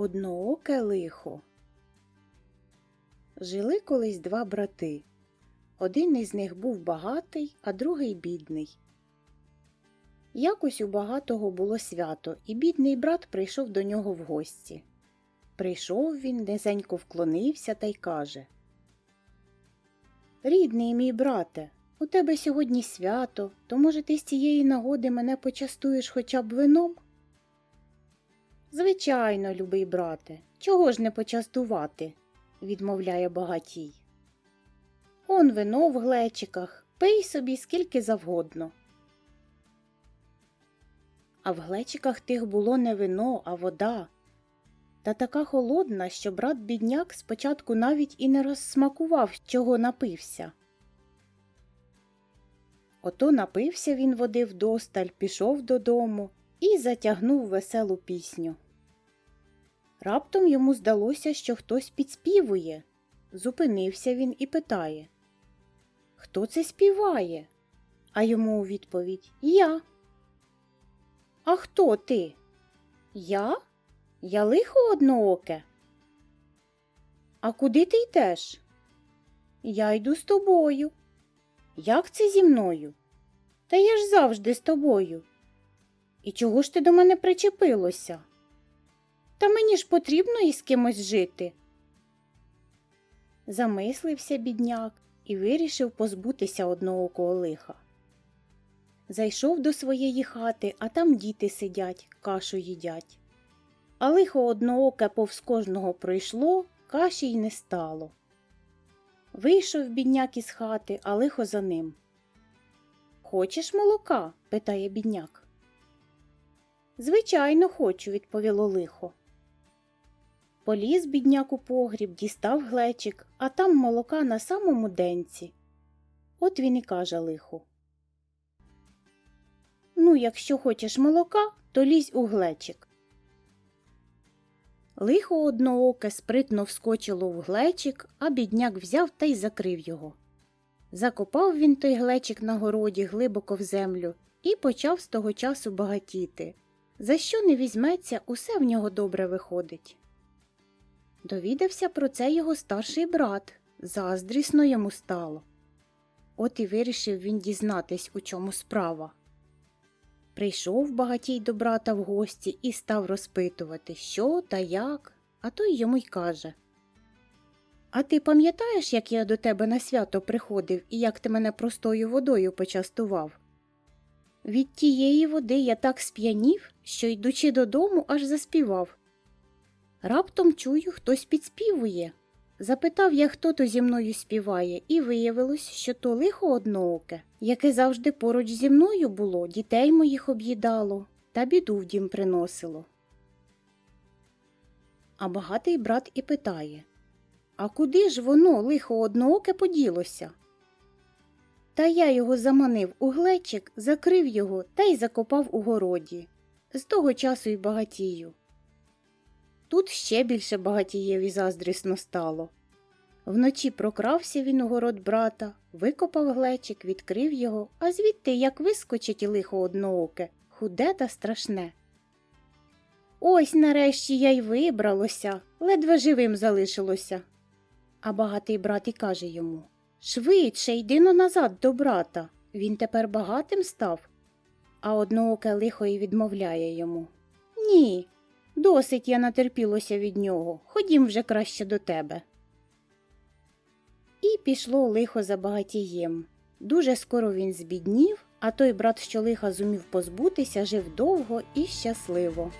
Однооке лихо. Жили колись два брати. Один із них був багатий, а другий бідний. Якось у багатого було свято, і бідний брат прийшов до нього в гості. Прийшов він, низенько вклонився та й каже Рідний мій брате, у тебе сьогодні свято, то, може, ти з цієї нагоди мене почастуєш хоча б вином? Звичайно, любий брате, чого ж не почастувати, відмовляє багатій. Он вино в глечиках, пий собі скільки завгодно. А в глечиках тих було не вино, а вода. Та така холодна, що брат бідняк спочатку навіть і не розсмакував, чого напився. Ото напився він води вдосталь, пішов додому і затягнув веселу пісню. Раптом йому здалося, що хтось підспівує. Зупинився він і питає Хто це співає? А йому у відповідь Я. А хто ти? Я? Я лихо однооке. А куди ти йдеш? Я йду з тобою. Як це зі мною? Та я ж завжди з тобою. І чого ж ти до мене причепилося? Та мені ж потрібно із кимось жити. Замислився бідняк і вирішив позбутися одноокого лиха. Зайшов до своєї хати, а там діти сидять, кашу їдять. А лихо однооке повз кожного пройшло, каші й не стало. Вийшов бідняк із хати, а лихо за ним. Хочеш молока? питає бідняк. Звичайно, хочу, відповіло лихо. Поліз бідняк у погріб, дістав глечик, а там молока на самому денці. От він і каже лиху. Ну, якщо хочеш молока, то лізь у глечик. Лихо однооке спритно вскочило в глечик, а бідняк взяв та й закрив його. Закопав він той глечик на городі глибоко в землю і почав з того часу багатіти. За що не візьметься, усе в нього добре виходить. Довідався про це його старший брат, заздрісно йому стало. От і вирішив він дізнатись, у чому справа. Прийшов багатій до брата в гості і став розпитувати, що та як, а той йому й каже А ти пам'ятаєш, як я до тебе на свято приходив і як ти мене простою водою почастував? Від тієї води я так сп'янів, що, йдучи додому, аж заспівав. Раптом чую, хтось підспівує. Запитав я, хто то зі мною співає, і виявилось, що то лихо однооке, яке завжди поруч зі мною було, дітей моїх об'їдало та біду в дім приносило. А багатий брат і питає А куди ж воно, лихо однооке, поділося? Та я його заманив у глечик, закрив його та й закопав у городі. З того часу й багатію. Тут ще більше багатієві заздрісно стало. Вночі прокрався він у город брата, викопав глечик, відкрив його, а звідти як вискочить лихо однооке, худе та страшне. Ось нарешті я й вибралося, ледве живим залишилося. А багатий брат і каже йому Швидше йди но назад до брата. Він тепер багатим став. А однооке лихо й відмовляє йому. Ні, Досить я натерпілося від нього. Ходім вже краще до тебе. І пішло лихо за багатієм. Дуже скоро він збіднів, а той брат, що лиха зумів позбутися, жив довго і щасливо.